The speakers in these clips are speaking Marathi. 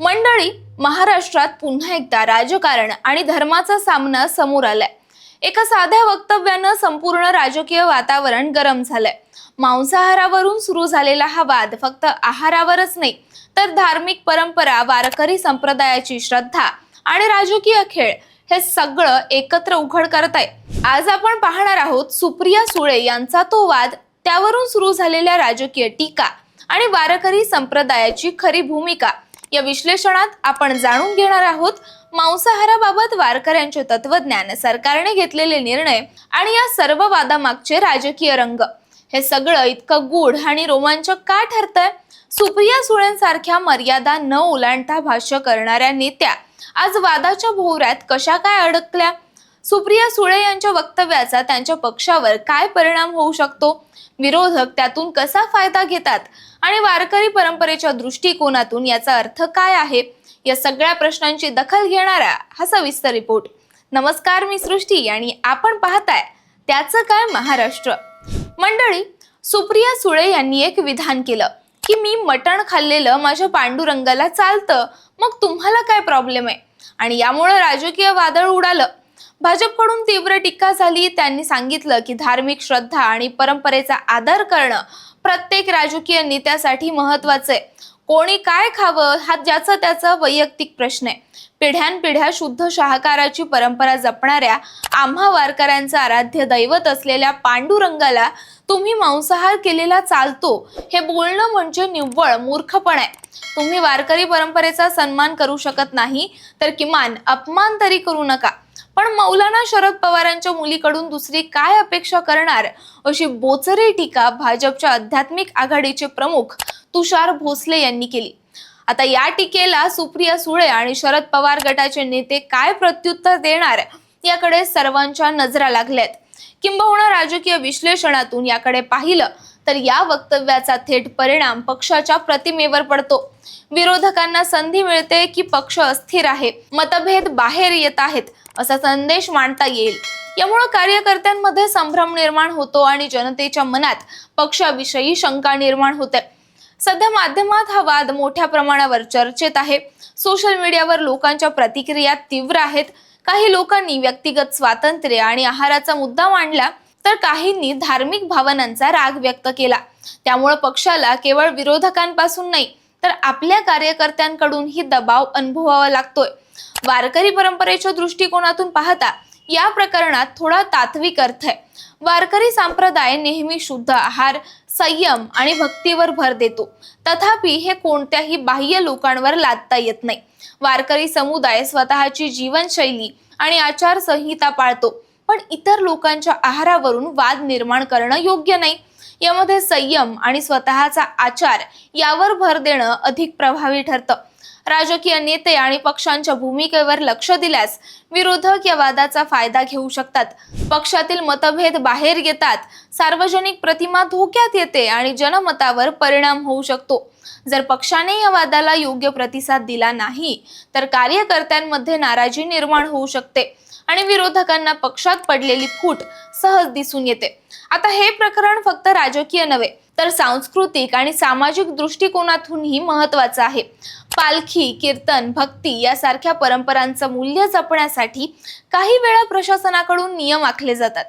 मंडळी महाराष्ट्रात पुन्हा एकदा राजकारण आणि धर्माचा सामना समोर आलाय. एका साध्या वक्तव्यानं संपूर्ण राजकीय वातावरण गरम झालंय. मांसाहारावरून सुरू झालेला हा वाद फक्त आहारावरच नाही तर धार्मिक परंपरा वारकरी संप्रदायाची श्रद्धा आणि राजकीय खेळ हे सगळं एकत्र उघड करत आहे आज आपण पाहणार आहोत सुप्रिया सुळे यांचा तो वाद त्यावरून सुरू झालेल्या राजकीय टीका आणि वारकरी संप्रदायाची खरी भूमिका. या विश्लेषणात आपण जाणून घेणार आहोत मांसाहाराबाबत वारकऱ्यांचे तत्वज्ञान सरकारने घेतलेले निर्णय आणि या सर्व वादामागचे राजकीय रंग. हे सगळं इतकं गूढ आणि रोमांचक का ठरतंय? सुप्रिया सुळेंसारख्या मर्यादा न ओलांडता भाष्य करणाऱ्या नेत्या आज वादाच्या भोवऱ्यात कशा काय अडकल्या? सुप्रिया सुळे यांच्या वक्तव्याचा त्यांच्या पक्षावर काय परिणाम होऊ शकतो? विरोधक त्यातून कसा फायदा घेतात? आणि वारकरी परंपरेच्या दृष्टिकोनातून याचा अर्थ काय आहे? या सगळ्या प्रश्नांची दखल घेणारा हा सविस्तर रिपोर्ट. नमस्कार मी सृष्टी आणि आपण पाहताय त्याचं काय महाराष्ट्र. मंडळी सुप्रिया सुळे यांनी एक विधान केलं की मी मटण खाल्लेलं माझ्या पांडुरंगाला चालतं. मग तुम्हाला काय प्रॉब्लेम आहे? आणि यामुळे राजकीय वादळ उडालं. भाजपकडून तीव्र टीका झाली. त्यांनी सांगितलं की धार्मिक श्रद्धा आणि परंपरेचा आदर करणं प्रत्येक राजकीय नेत्यासाठी महत्वाचं आहे. कोणी काय खावं हा ज्याचं त्याचा वैयक्तिक प्रश्न आहे. पिढ्यानपिढ्या शुद्ध शाकाहाराची परंपरा जपणाऱ्या आम्हा वारकऱ्यांचं आराध्य दैवत असलेल्या पांडुरंगाला तुम्ही मांसाहार केलेला चालतो हे बोलणं म्हणजे निव्वळ मूर्खपण आहे. तुम्ही वारकरी परंपरेचा सन्मान करू शकत नाही तर किमान अपमान तरी करू नका. पण मौलाना शरद पवारांच्या मुलीकडून दुसरी काय अपेक्षा करणार? अशी बोचरी टीका भाजपच्या आध्यात्मिक आघाडीचे प्रमुख तुषार भोसले यांनी केली. आता या टीकेला सुप्रिया सुळे आणि शरद पवार गटाचे नेते काय प्रत्युत्तर देणार याकडे सर्वांच्या नजरा लागल्यात. किंबहुना राजकीय विश्लेषणातून याकडे पाहिलं तर या वक्तव्याचा थेट परिणाम पक्षाच्या प्रतिमेवर पडतो. विरोधकांना संधी मिळते की पक्ष अस्थिर आहे. मतभेद बाहेर येत आहेत असा संदेश मांडता येईल. यामुळे कार्यकर्त्यांमध्ये संभ्रम निर्माण होतो आणि जनतेच्या मनात पक्षाविषयी शंका निर्माण होते. सध्या माध्यमात हा वाद मोठ्या प्रमाणावर चर्चेत आहे. सोशल मीडियावर लोकांच्या प्रतिक्रिया तीव्र आहेत. काही लोकांनी व्यक्तिगत स्वातंत्र्य आणि आहाराचा मुद्दा मांडला तर काहींनी धार्मिक भावनांचा राग व्यक्त केला. त्यामुळे पक्षाला केवळ विरोधकांपासून नाही तर आपल्या कार्यकर्त्यांकडूनही दबाव अनुभवावा लागतोय. वारकरी परंपरेच्या दृष्टिकोनातून पाहता या प्रकरणात थोडा तात्विक अर्थ आहे. वारकरी संप्रदाय नेहमी शुद्ध आहार संयम आणि भक्तीवर भर देतो. तथापि हे कोणत्याही बाह्य लोकांवर लादता येत नाही. वारकरी समुदाय स्वतःची जीवनशैली आणि आचारसंहिता पाळतो. पण इतर लोकांच्या आहारावरून वाद निर्माण करणं योग्य नाही. यामध्ये संयम आणि स्वतःचा आचार यावर भर देणं अधिक प्रभावी ठरतं. राजकीय नेते आणि पक्षांच्या भूमिकेवर लक्ष दिल्यास विरोधक या वादाचा फायदा घेऊ शकतात. पक्षातील मतभेद बाहेर येतात. सार्वजनिक प्रतिमा धोक्यात येते आणि जनमतावर परिणाम होऊ शकतो. जर पक्षाने या वादाला योग्य प्रतिसाद दिला नाही तर कार्यकर्त्यांमध्ये नाराजी निर्माण होऊ शकते आणि विरोधकांना पक्षात पडलेली फूट सहज दिसून येते. आता हे प्रकरण फक्त राजकीय नव्हे तर सांस्कृतिक आणि सामाजिक दृष्टिकोनातूनही महत्वाचं आहे. पालखी कीर्तन भक्ती यासारख्या परंपरांचं मूल्य जपण्यासाठी काही वेळा प्रशासनाकडून नियम आखले जातात.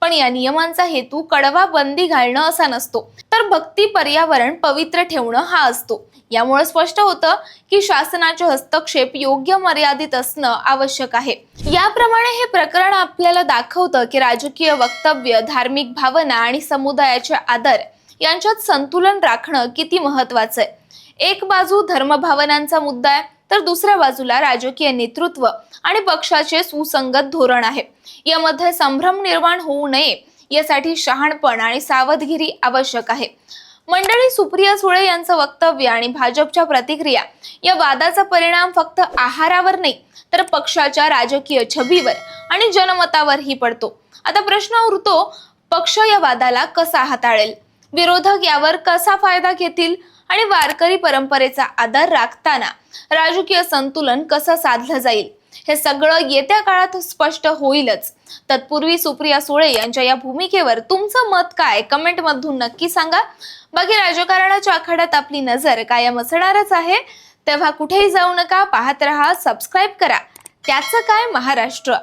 पण या नियमांचा हेतू कडवा बंदी घालणं असा नसतो. तर भक्ती पर्यावरण पवित्र ठेवणं हा असतो. यामुळे स्पष्ट होतं की शासनाचे हस्तक्षेप योग्य मर्यादित असणं आवश्यक आहे. याप्रमाणे हे प्रकरण आपल्याला दाखवतं की राजकीय वक्तव्य धार्मिक भावना आणि समुदायाचे आदर यांच्यात संतुलन राखणं किती महत्वाचं आहे. एक बाजू धर्मभावनांचा मुद्दा आहे तर दुसऱ्या बाजूला राजकीय नेतृत्व आणि पक्षाचे सुसंगत धोरण आहे. यामध्ये संभ्रम निर्माण होऊ नये यासाठी शहाणपण आणि सावधगिरी आवश्यक आहे. मंडळी सुप्रिया सुळे यांचं वक्तव्य आणि भाजपच्या प्रतिक्रिया या वादाचा परिणाम फक्त आहारावर नाही तर पक्षाच्या राजकीय छबीवर आणि जनमतावरही पडतो. आता प्रश्न उरतो पक्ष या वादाला कसा हाताळेल? विरोधक यावर कसा फायदा घेतील? आणि वारकरी परंपरेचा आदर राखताना राजकीय संतुलन कसं साधलं जाईल? हे सगळं येत्या काळात स्पष्ट होईलच. तत्पूर्वी सुप्रिया सुळे यांच्या या भूमिकेवर तुमचं मत काय? कमेंट मधून नक्की सांगा. बाकी राजकारणाच्या आखाड्यात आपली नजर कायम असणारच आहे. तेव्हा कुठेही जाऊ नका पाहत रहा सबस्क्राईब करा. त्याचं काय? महाराष्ट्र.